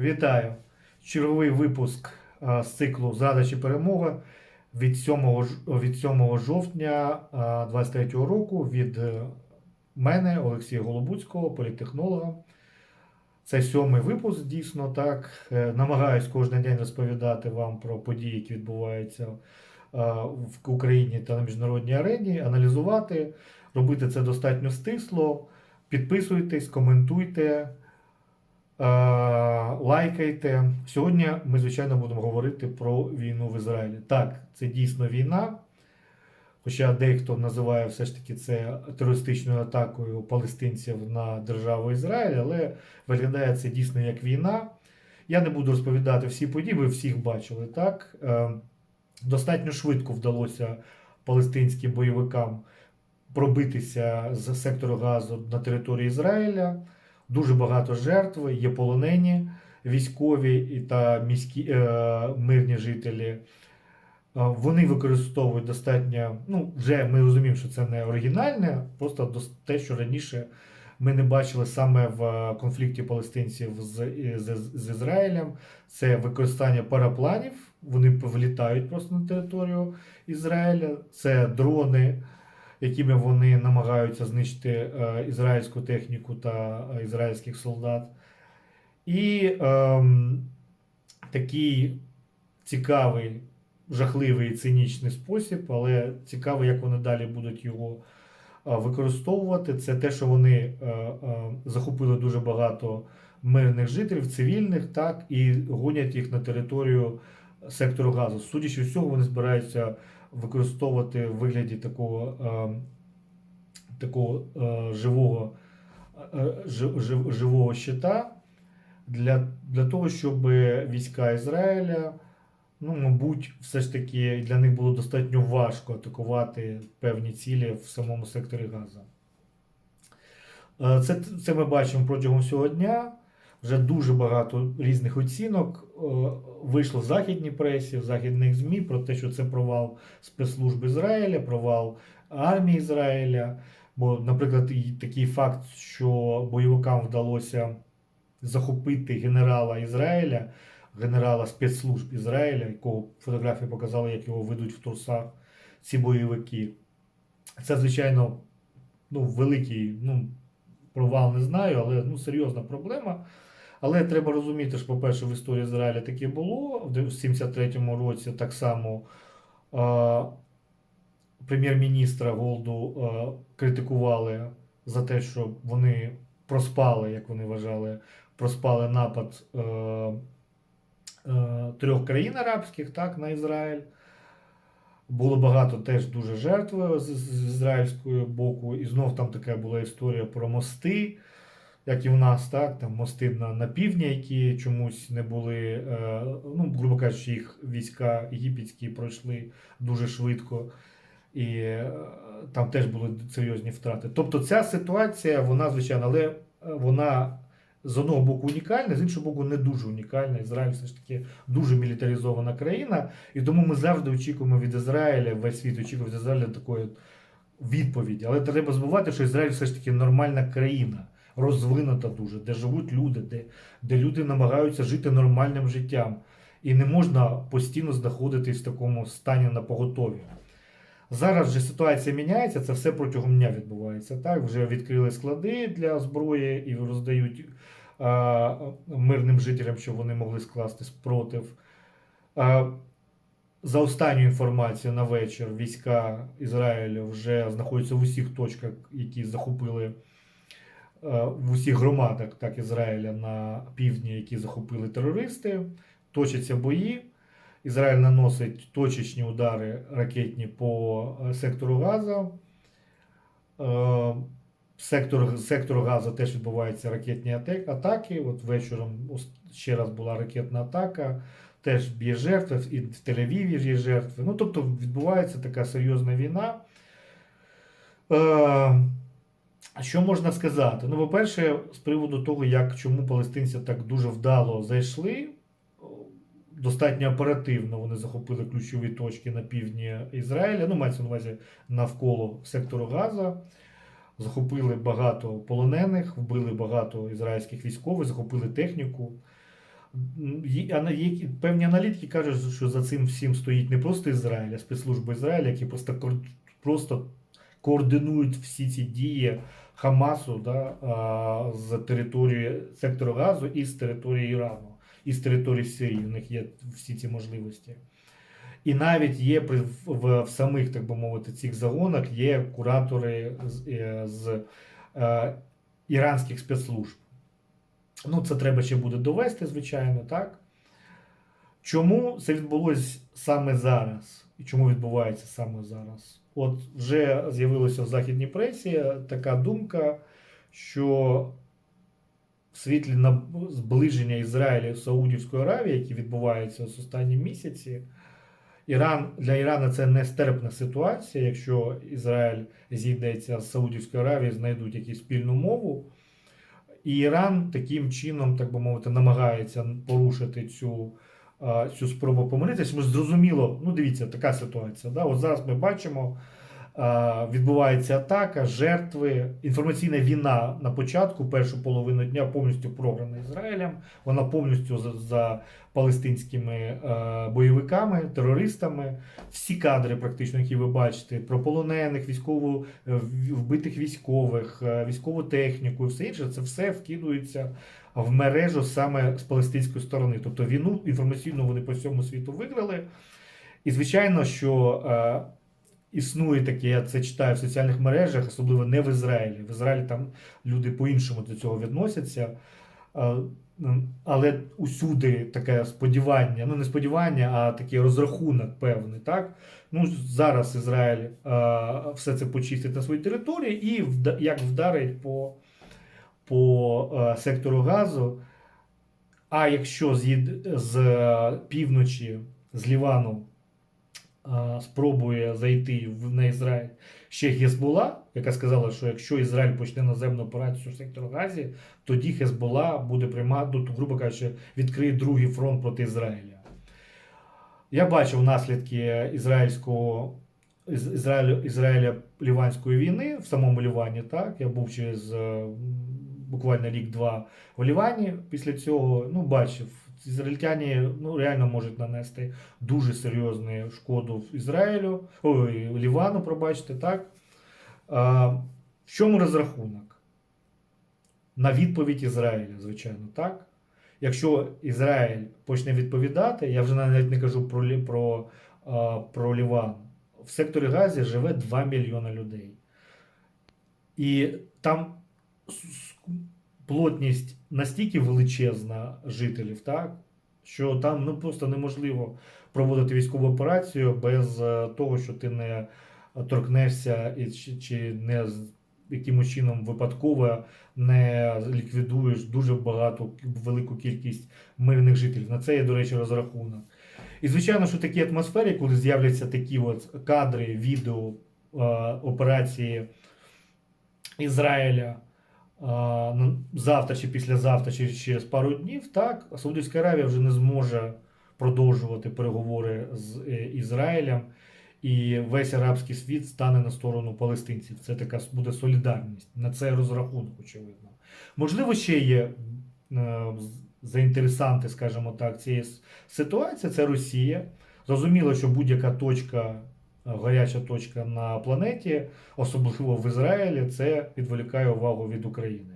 Вітаю! Черговий випуск з циклу Зрада чи перемога від 7, від 7 жовтня 2023 року від е, мене, Олексія Голобуцького, політтехнолога. Це сьомий випуск, дійсно так. Е, Намагаюсь кожен день розповідати вам про події, які відбуваються в Україні та на міжнародній арені, аналізувати, робити це достатньо стисло. Підписуйтесь, коментуйте. Е, лайкайте. Сьогодні ми, звичайно, будемо говорити про війну в Ізраїлі. Так, це дійсно війна. Хоча дехто називає все ж таки це терористичною атакою палестинців на державу Ізраїль, але виглядає це дійсно як війна. Я не буду розповідати всі події, ви всіх бачили. Так? Е, Достатньо швидко вдалося палестинським бойовикам пробитися з сектору газу на території Ізраїля. Дуже багато жертв, є полонені військові та міські е, мирні жителі. Е, Вони використовують достатньо. Ну, вже ми розуміємо, що це не оригінальне, просто те, що раніше ми не бачили саме в е, конфлікті палестинців з, з, з Ізраїлем. Це використання парапланів. Вони влітають просто на територію Ізраїля. Це дрони, якими вони намагаються знищити е, ізраїльську техніку та е, ізраїльських солдат. І ем, такий цікавий, жахливий цинічний спосіб, але цікаво, як вони далі будуть його е, використовувати. Це те, що вони е, е, захопили дуже багато мирних жителів, цивільних, так, і гонять їх на територію сектору газу. Судячи всього, вони збираються використовувати в вигляді такого, е, такого е, живого, е, жи- жи- живого щита для, для того, щоб війська Ізраїля, ну, мабуть, все ж таки для них було достатньо важко атакувати певні цілі в самому секторі Газа. Це, це ми бачимо протягом всього дня. Вже дуже багато різних оцінок е, вийшло в західній пресі, в західних ЗМІ про те, що це провал спецслужб Ізраїля, провал армії Ізраїля. Бо, наприклад, такий факт, що бойовикам вдалося захопити генерала Ізраїля, генерала спецслужб Ізраїля, якого фотографії показали, як його ведуть в трусах ці бойовики. Це, звичайно, ну, великий ну, провал не знаю, але ну, серйозна проблема. Але треба розуміти, що, по-перше, в історії Ізраїля таке було. В 73-му році так само е, прем'єр-міністра Голду е, критикували за те, що вони проспали, як вони вважали, проспали напад е, е, трьох країн арабських так, на Ізраїль. Було багато теж дуже жертв з, з ізраїльського боку. І знов там така була історія про мости, як і в нас, так, там мости на, на півдні, які чомусь не були, е, ну, грубо кажучи, їх війська єгипетські пройшли дуже швидко. І е, там теж були серйозні втрати. Тобто ця ситуація, вона, звичайно, але е, вона з одного боку унікальна, з іншого боку, не дуже унікальна. Ізраїль все ж таки дуже мілітаризована країна, і тому ми завжди очікуємо від Ізраїля, весь світ очікує від Ізраїля такої відповіді. Але треба забувати, що Ізраїль все ж таки нормальна країна, розвинута дуже, де живуть люди, де, де люди намагаються жити нормальним життям. І не можна постійно знаходитись в такому стані на поготові. Зараз же ситуація міняється, це все протягом дня відбувається. Так, вже відкрили склади для зброї і роздають а, мирним жителям, щоб вони могли скласти спротив. А, за останню інформацію на вечір війська Ізраїлю вже знаходяться в усіх точках, які захопили в усіх громадах так, Ізраїля на півдні, які захопили терористи. Точаться бої. Ізраїль наносить точечні удари ракетні по е, сектору Газа. Е, Сектор, сектору Газа теж відбуваються ракетні атаки. От вечором ще раз була ракетна атака, теж є жертви, і в Тель-Авіві є жертви. Ну, тобто відбувається така серйозна війна. Що можна сказати? Ну, по-перше, з приводу того, як чому палестинці так дуже вдало зайшли, достатньо оперативно вони захопили ключові точки на півдні Ізраїля, ну, мається на увазі навколо сектору Газа. Захопили багато полонених, вбили багато ізраїльських військових, захопили техніку. Є- Певні аналітики кажуть, що за цим всім стоїть не просто Ізраїль, а спецслужби Ізраїля, які просто, просто координують всі ці дії Хамасу да, з території сектору Газу і з території Ірану, і з території Сирії. У них є всі ці можливості. І навіть є при, в, в самих, так би мовити, цих загонах є куратори з, е, з е, іранських спецслужб. Ну, це треба ще буде довести, звичайно, так? Чому це відбулося саме зараз? І чому відбувається саме зараз? От вже з'явилася в західній пресі така думка, що в світлі на зближення Ізраїля і Саудівської Аравії, які відбуваються з останні місяці, Іран для Ірана це нестерпна ситуація. Якщо Ізраїль зійдеться з Саудівською Аравією, знайдуть якусь спільну мову. І Іран таким чином, так би мовити, намагається порушити цю, цю спробу помиритися. Ми зрозуміло, ну дивіться, така ситуація. Да? От зараз ми бачимо, відбувається атака, жертви, інформаційна війна на початку, першу половину дня повністю програна Ізраїлем. Вона повністю за, за палестинськими е, бойовиками, терористами. Всі кадри, практично, які ви бачите, про полонених, військову, е, вбитих військових, е, військову техніку і все інше, це все вкидується в мережу саме з палестинської сторони. Тобто війну інформаційну вони по всьому світу виграли. І звичайно, що е, існує таке, я це читаю в соціальних мережах, особливо не в Ізраїлі. В Ізраїлі там люди по-іншому до цього відносяться. Але усюди таке сподівання, ну не сподівання, а такий розрахунок певний. Так? Ну, зараз Ізраїль все це почистить на своїй території і як вдарить по, по е, сектору газу. А якщо з, з е, півночі, з Лівану, спробує зайти на Ізраїль ще Гезбола, яка сказала, що якщо Ізраїль почне наземну операцію в сектору Газі, тоді Хезбола буде приймати, ну, грубо кажучи, відкриє другий фронт проти Ізраїля. Я бачив наслідки ізраїльського Із- Ізраїлю, Ізраїля Ліванської війни в самому Лівані. Так, я був через е, буквально рік-два в Лівані. Після цього ну, бачив, ізраїльтяні ну, реально можуть нанести дуже серйозну шкоду Ізраїлю, ой, Лівану, пробачте, так. А, в чому розрахунок? На відповідь Ізраїля, звичайно, так. Якщо Ізраїль почне відповідати, я вже навіть не кажу про, про, про Ліван. В секторі Газі живе 2 мільйони людей. І там плотність настільки величезна жителів, так, що там ну, просто неможливо проводити військову операцію без е, того, що ти не торкнешся і, чи, не якимось чином випадково не ліквідуєш дуже багато велику кількість мирних жителів. На це є, до речі, розрахунок. І звичайно, що такі атмосфері, коли з'являться такі от кадри, відео е, операції Ізраїля завтра чи післязавтра, чи через пару днів, так, Саудівська Аравія вже не зможе продовжувати переговори з е, Ізраїлем, і весь арабський світ стане на сторону палестинців. Це така буде солідарність. На це розрахунок, очевидно. Можливо, ще є е, заінтересанти, скажімо так, цієї ситуації. Це Росія. Зрозуміло, що будь-яка точка, гаряча точка на планеті, особливо в Ізраїлі, це відволікає увагу від України.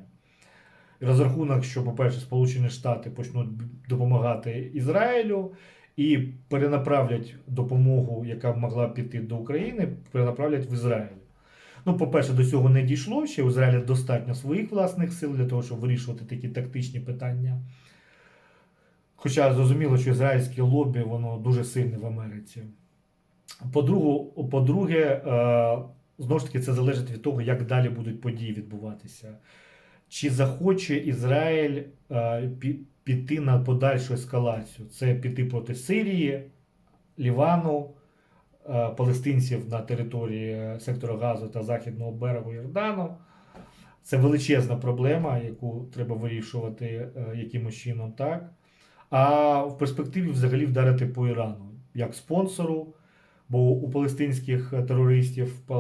Розрахунок, що, по-перше, Сполучені Штати почнуть допомагати Ізраїлю і перенаправлять допомогу, яка могла піти до України, перенаправлять в Ізраїль. Ну, по-перше, до цього не дійшло. Ще в Ізраїлі достатньо своїх власних сил для того, щоб вирішувати такі тактичні питання. Хоча зрозуміло, що ізраїльське лобі воно дуже сильне в Америці. По-друге, е, знову ж таки, це залежить від того, як далі будуть події відбуватися. Чи захоче Ізраїль е, піти на подальшу ескалацію? Це піти проти Сирії, Лівану, е, палестинців на території е, сектора Газу та Західного берегу Йордану. Це величезна проблема, яку треба вирішувати якимось чином, так. А в перспективі взагалі вдарити по Ірану як спонсору, бо у палестинських терористів е,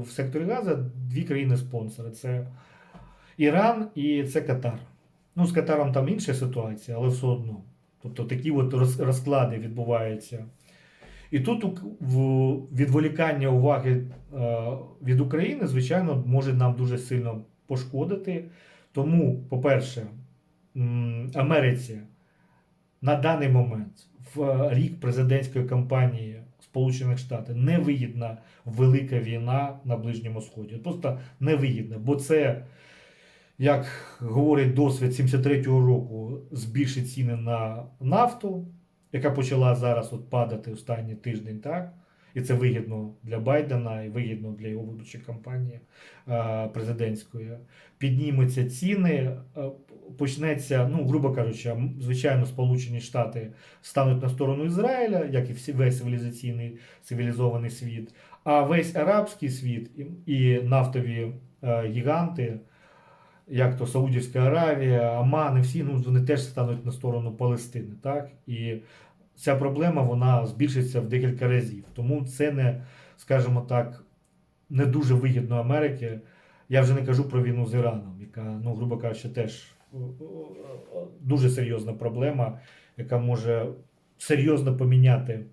в, секторі Газа дві країни-спонсори: це Іран і це Катар. Ну, з Катаром там інша ситуація, але все одно. Тобто такі от розклади відбуваються. І тут відволікання уваги е, від України, звичайно, може нам дуже сильно пошкодити. Тому, по-перше, Америці на даний момент в рік президентської кампанії Сполучених Штатів невигідна велика війна на Ближньому Сході. Просто невигідна, бо це, як говорить досвід 73-го року, збільшить ціни на нафту, яка почала зараз от падати останній тиждень, так? І це вигідно для Байдена і вигідно для його виборчої кампанії е, президентської. Піднімуться ціни, е, почнеться, ну, грубо кажучи, звичайно, Сполучені Штати стануть на сторону Ізраїля, як і всі, весь цивілізаційний цивілізований світ. А весь арабський світ і, нафтові е, гіганти, як то Саудівська Аравія, Оман, і всі, ну, вони теж стануть на сторону Палестини. Так? І ця проблема вона збільшиться в декілька разів. Тому це не, скажімо так, не дуже вигідно Америки. Я вже не кажу про війну з Іраном, яка, ну, грубо кажучи, теж дуже серйозна проблема, яка може серйозно поміняти,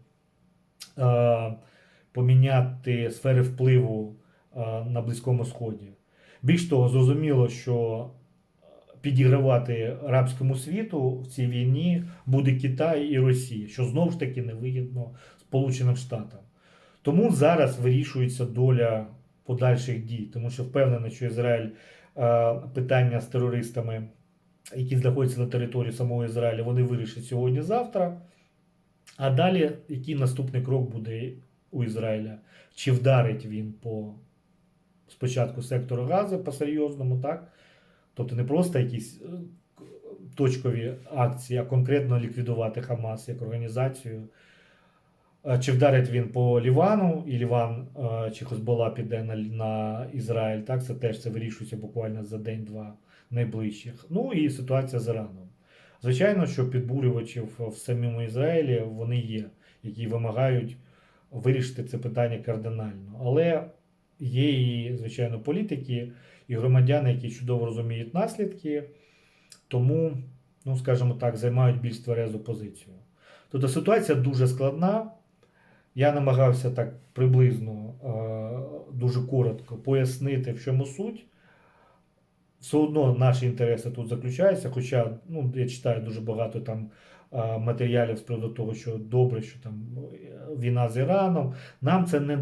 е, поміняти сфери впливу е, на Близькому Сході. Більш того, зрозуміло, що підігравати арабському світу в цій війні буде Китай і Росія, що знову ж таки невигідно Сполученим Штатам. Тому зараз вирішується доля подальших дій, тому що впевнений, що Ізраїль е, питання з терористами, які знаходяться на території самого Ізраїля, вони вирішать сьогодні-завтра. А далі, який наступний крок буде у Ізраїля? Чи вдарить він по спочатку сектору газу по-серйозному, так? Тобто не просто якісь е, точкові акції, а конкретно ліквідувати Хамас як організацію. Е, Чи вдарить він по Лівану, і Ліван е, чи Хозбола піде на, на Ізраїль, так? Це теж це вирішується буквально за день-два найближчих. Ну і ситуація з Іраном. Звичайно, що підбурювачів в самому Ізраїлі вони є, які вимагають вирішити це питання кардинально. Але є і, звичайно, політики і громадяни, які чудово розуміють наслідки, тому, ну скажімо так, займають більш тверезу позицію. Тобто ситуація дуже складна. Я намагався так приблизно, е, дуже коротко пояснити, в чому суть. Все одно наші інтереси тут заключаються, хоча ну, я читаю дуже багато там е, матеріалів з приводу того, що добре, що там е, війна з Іраном. Нам це не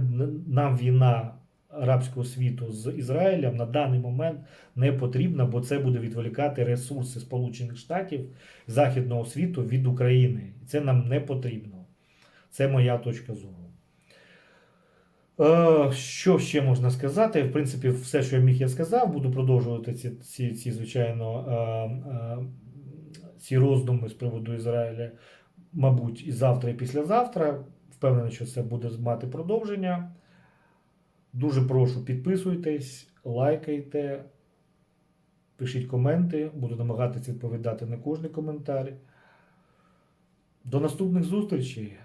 нам війна арабського світу з Ізраїлем на даний момент не потрібна, бо це буде відволікати ресурси Сполучених Штатів Західного світу від України. І це нам не потрібно. Це моя точка зору. Е, Що ще можна сказати? В принципі, все, що я міг, я сказав. Буду продовжувати ці, ці, ці звичайно, е, е, ці роздуми з приводу Ізраїля, мабуть, і завтра, і післязавтра. Впевнений, що це буде мати продовження. Дуже прошу, підписуйтесь, лайкайте, пишіть коменти. Буду намагатися відповідати на кожний коментар. До наступних зустрічей!